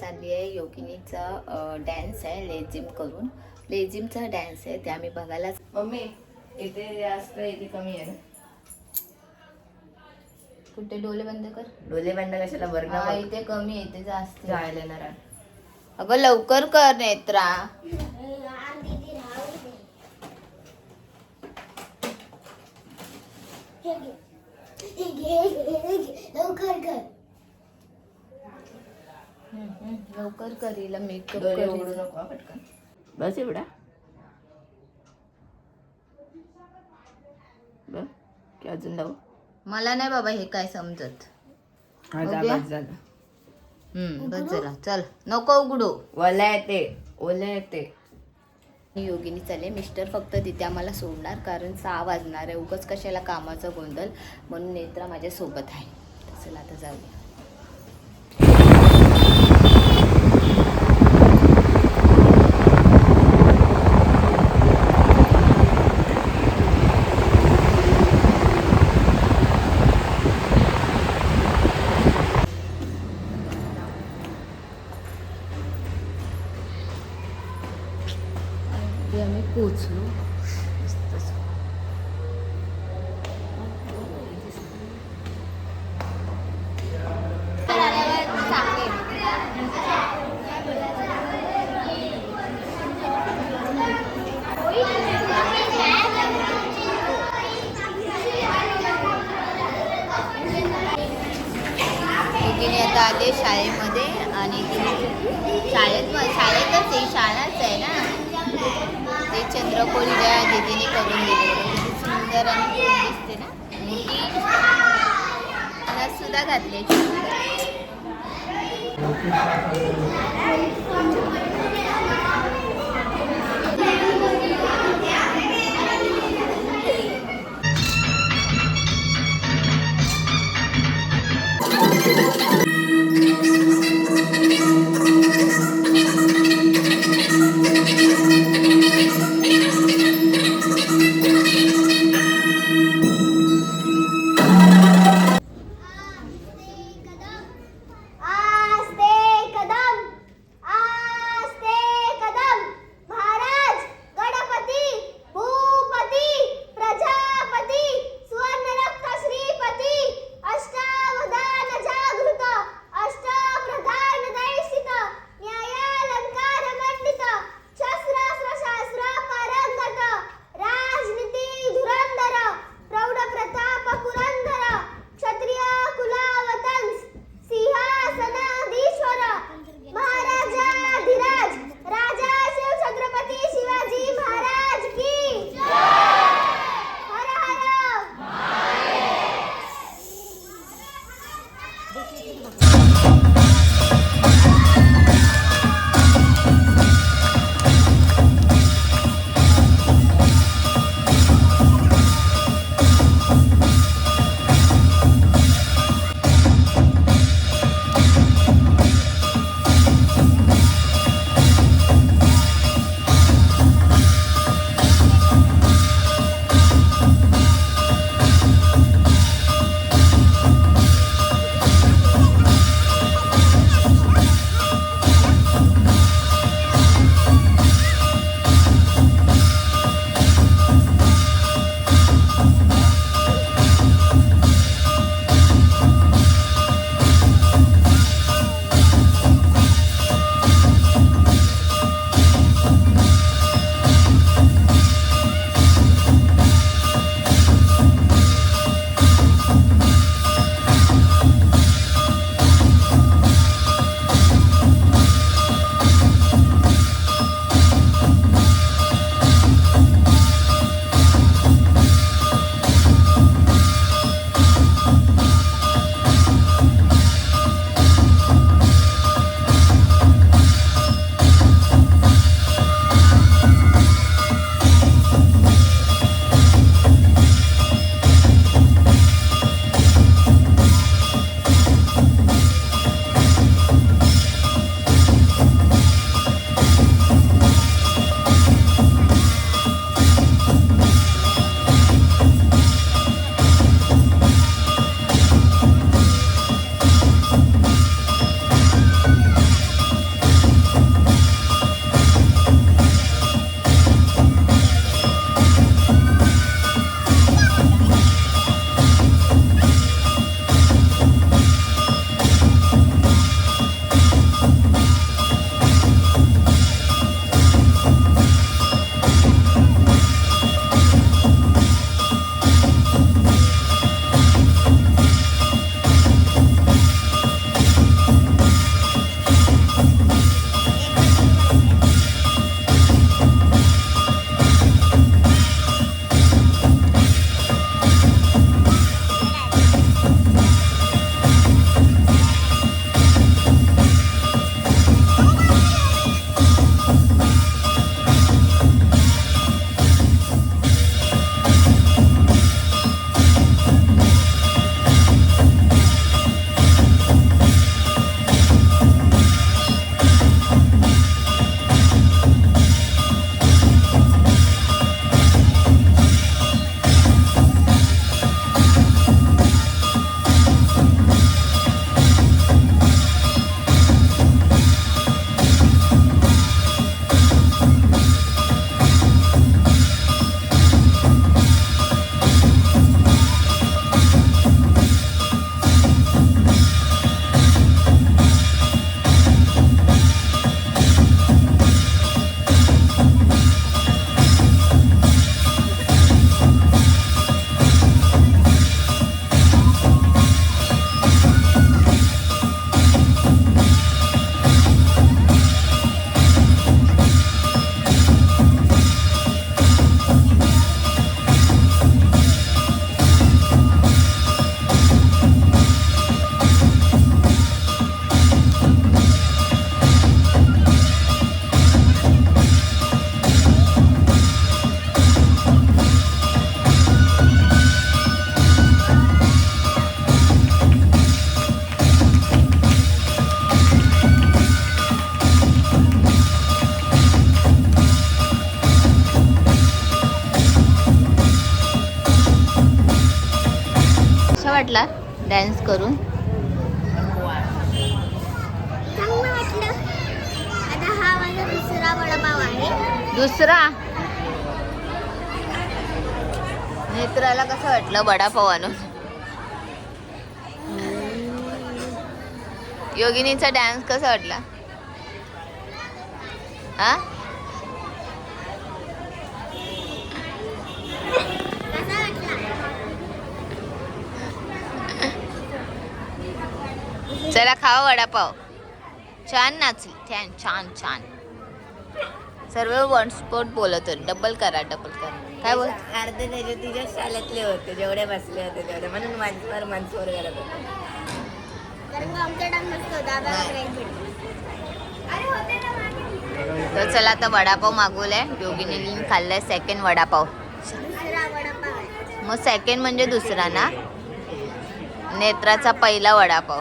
चालली आहे योगिनीचा डॅन्स आहे लेझिम करून. लेझिमचा डॅन्स आहे ते आम्ही बघायला मम्मी इथे जास्त इथे कमी आहे कुठे? डोले बंद कर. डोले बंद कशाला? वर्ग हा इथे कमी आहे इथे जास्त आहे. जायला येणार. अगं लवकर कर नेत्रा. लवकर कर. लवकर कर हिला मेकअप उघडू नको पटकन. बस एवढा. की अजून लावू? मला नाही बाबा हे काय समजत. बस झालं हम्म बस चला चल नको उघडू. ओला येते ओला येते. योगिनी चालले मिस्टर फक्त तिथे आम्हाला सोडणार कारण सहा वाजणार आहे. उगाच कशाला कामाचा गोंधळ म्हणून नेत्रा माझ्या सोबत आहे. चला आता जाऊया आणि आम्ही पोचलो मुलगीने आता आले शाळेमध्ये आणि ती शाळेत शाळेतच आहे शाळाच आहे ना? ते चंद्रकोळी ज्या दीदीने करून दिले सुंदर आणि दिसते ना? मोठी. सुद्धा घातले Thank you. वाटला डान्स करून. हा दुसरा नेत्राला कसं वाटलं वडापाव आणून? योगिनीचा डान्स कसा वाटला? हा कसा वाटला चला खावा वडापाव. छान नाचली. छान छान छान. सर्व वन स्पोर्ट बोलत होते. डबल करा डबल करा. काय बोल? अर्धे त्याचे तुझ्या शाळेतले होते. जेवढे बसले होते तेवढे. म्हणून माणसावर माणसावर करत होते. तर चला आता वडापाव मागवलाय. योगिनीने खाल्लाय सेकंड वडापाव. दुसरा वडापाव आहे. मग सेकंड म्हणजे दुसरा ना? नेत्राचा पहिला वडापाव.